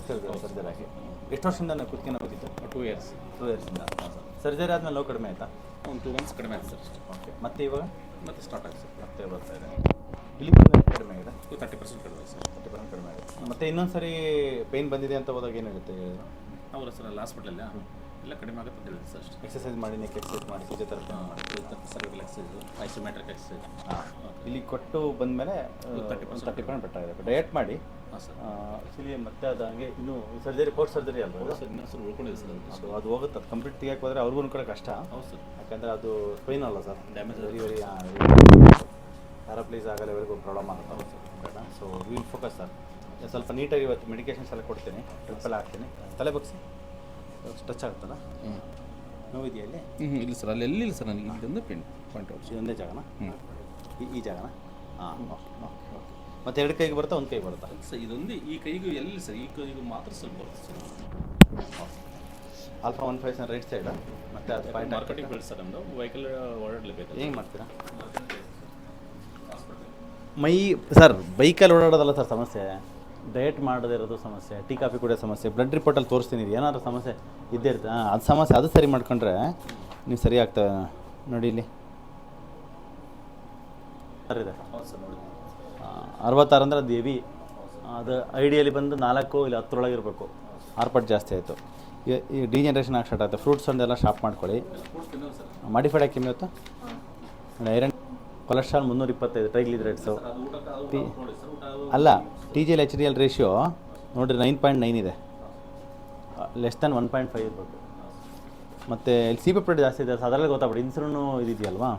Surgery ಆಗಿ ಎಷ್ಟು ವರ್ಷದಿಂದ ನಾನು ಕುತ್ತಿಗೆ ನೋವಿತ್ತು ಟೂ ಇಯರ್ಸ್ ಟೂ ಇಯರ್ಸಿಂದ ಸರ್ಜರಿ ಆದಮೇಲೆ ನೋವು ಕಡಿಮೆ ಆಯಿತಾ? ಒಂದು ಟೂ ಮಂತ್ಸ್ ಕಡಿಮೆ ಆಯ್ತು ಸರ್ ಓಕೆ ಮತ್ತೆ ಇವಾಗ? ಮತ್ತೆ ಸ್ಟಾರ್ಟ್ ಆಗಿದೆ ಸರ್. ಮತ್ತೆ ಬರ್ತಾ ಇದೆ ಇಲ್ಲಿ ಬಂದ ಕಡಿಮೆ ಆಗಿದೆ? ಟು ತರ್ಟಿ ಪರ್ಸೆಂಟ್ ಕಡಿಮೆ ಸರ್. ತರ್ಟಿ ಪರ್ಸೆಂಟ್ ಕಡಿಮೆ ಆಗಿದೆ. ಮತ್ತೆ ಇನ್ನೊಂದು ಸರಿ ಪೇನ್ ಬಂದಿದೆ ಅಂತ ಹೋದಾಗ ಏನು ಹೇಳುತ್ತೆ? ಅವರ ಸರ್ ಅಲ್ಲಿ ಹಾಸ್ಪಿಟಲ್ಲ ಎಲ್ಲ ಕಡಿಮೆ ಆಗುತ್ತೆ ಅಂತ ಹೇಳಿದ್ರು ಸರ್ ಎಕ್ಸಸೈಸ್ ಮಾಡಿ ನೆಕ್ ಎಕ್ಸಸೈಸ್ ಮಾಡಿ ಫಿಸಿಯೋಥೆರಪಿ ಮಾಡಿ. ಸರ್ವಿಕಲ್ ಎಕ್ಸಸೈಸು ಐಸೋಮೆಟ್ರಿಕ್ ಎಕ್ಸಸೈಸ್ ಇಲ್ಲಿ ಕೊಟ್ಟು ಬಂದಮೇಲೆ ತರ್ಟಿ ಪರ್ಸೆಂಟ್ ತರ್ಟಿ ಪರ್ಸೆಂಟ್ ಬೆಟ್ಟ ಇದೆ ಡಯಟ್ ಮಾಡಿ ಆ್ಯಕ್ಚುಲಿ ಮತ್ತೆ ಅದು ಹಾಗೆ ಇನ್ನೂ ಸರ್ಜರಿ ಪೋಸ್ಟ್ ಸರ್ಜರಿ ಅಲ್ವಾ ಸರ್ ಇನ್ನೂ ಸರ್ ಉಳ್ಕೊಂಡಿದೆ ಸರ್ ಅದು. ಅದು ಹೋಗುತ್ತೆ. ಅದು ಕಂಪ್ಲೀಟ್ ತೆಗಿಯಕ್ಕೆ ಹೋದರೆ ಅವ್ರಿಗೂ ಕೂಡ ಕಷ್ಟ. ಹೌದು ಸರ್. ಯಾಕಂದರೆ ಅದು ಸ್ಪೈನ್ ಅಲ್ಲ sir. Damage very very paraplegia ಆಗಲ್ಲ ಇವರಿಗೂ ಪ್ರಾಬ್ಲಮ್ ಆಗುತ್ತೆ. ಬೇಡ ಸೊ ವಿಲ್ ಫೋಕಸ್ ಸರ್ ಸ್ವಲ್ಪ ನೀಟಾಗಿ ಇವತ್ತು ಮೆಡಿಕೇಶನ್ಸ್ ಎಲ್ಲ ಕೊಡ್ತೀನಿ. ಟ್ರಿಪ್ಪೆಲ್ಲ ಹಾಕ್ತೀನಿ. ತಲೆ ಬಗ್ಸಿ. ಟಚ್ ಆಗುತ್ತಲ್ಲ? ಹ್ಞೂ ನೋವಿದೆಯಾ ಇಲ್ಲಿ? ಹ್ಞೂ ಇಲ್ಲ ಸರ್. ಅಲ್ಲಿ ಎಲ್ಲಿಲ್ಲ ಸರ್ ನನಗೆ. ಇದೊಂದು ಪಿನ್ ಪಾಯಿಂಟ್ ಔಟ್ ಇದೊಂದೇ ಜಾಗನ? ಈ ಜಾಗನ? ಹಾಂ ಓಕೆ ಓಕೆ ಓಕೆ. ಮತ್ತು ಎರಡು ಕೈಗೆ ಬರ್ತಾ ಒಂದು ಕೈಗೆ ಬರ್ತಾ ಸರ್ ಇದೊಂದು ಈ ಕೈಗೂ ಎಲ್ಲಿ ಸರ್ ಈ ಕೈಗೂ ಮಾತ್ರ ಸ್ವಲ್ಪ ಬರುತ್ತೆ sir. Alpha one five right side ಮತ್ತೆ ಅದು ಪಾಯಿಂಟ್ ಮಾರ್ಕೆಟಿಂಗ್ ಸರ್ ನಮ್ಮದು ವೆಹಿಕಲ್ ಓಡಾಡಲೇಬೇಕು ಹೆಂಗೆ ಮಾಡ್ತೀರಾ? ಮೈ ಸರ್ ಬೈಕಲ್ಲಿ ಓಡಾಡೋದಲ್ಲ ಸರ್ ಸಮಸ್ಯೆ. ಡಯಟ್ ಮಾಡದೇ ಇರೋದು ಸಮಸ್ಯೆ ಟೀ ಕಾಫಿ ಕುಡಿಯೋ ಸಮಸ್ಯೆ ಬ್ಲಡ್ ರಿಪೋರ್ಟಲ್ಲಿ ತೋರಿಸ್ತೀನಿ ಏನಾದರೂ ಸಮಸ್ಯೆ ಇದ್ದೇ ಇರುತ್ತೆ. ಹಾಂ ಅದು ಸಮಸ್ಯೆ ಅದು ಸರಿ ಮಾಡ್ಕೊಂಡ್ರೆ ನೀವು ಸರಿ ಆಗ್ತವೆ ನೋಡಿ ಇಲ್ಲಿ. ಸರ್ ಇದೆ. ಹೌದು ಸರ್ ನೋಡಿ. ಅರವತ್ತಾರು ಅಂದ್ರೆ ಅದು ಹೆವಿ ಅದು ಐಡಿಯಲ್ಲಿ ಬಂದು ನಾಲ್ಕು ಇಲ್ಲ ಹತ್ತರೊಳಗೆ ಇರಬೇಕು. ಆರ್ಪಾಟ್ ಜಾಸ್ತಿ ಆಯಿತು. ಈ ಡಿ ಜನ್ರೇಷನ್ ಆಗಿ ಸ್ಟಾರ್ಟ್ ಆಯಿತು. ಫ್ರೂಟ್ಸ್ ಒಂದೆಲ್ಲ ಶಾಪ್ ಮಾಡ್ಕೊಳ್ಳಿ. ಮಾಡಿಫೈಡ್ ಆಗಿ ಇವತ್ತು ಐರನ್ ಕೊಲೆಸ್ಟ್ರಾಲ್ ಮುನ್ನೂರ ಇಪ್ಪತ್ತೈದು ಟ್ರೈಗ್ಲಿಸರೈಡ್ಸು ರೇಟ್ಸು ಊಟಕ್ಕೆ ಅದು ಟಿ ಅಲ್ಲ T G L H D L ratio ನೋಡಿರಿ ನೈನ್ ಪಾಯಿಂಟ್ ನೈನ್ ಇದೆ. Less than one point five ಇರಬೇಕು. ಮತ್ತು ಇಲ್ಲಿ ಸಿ ಪಿ ಜಾಸ್ತಿ ಇದೆ ಸೊ ಅದರಲ್ಲಿ ಗೊತ್ತಾಗ್ಬಿಡಿ. ಇನ್ಸುಲಿನ್ ಇದಿದೆಯಲ್ವಾ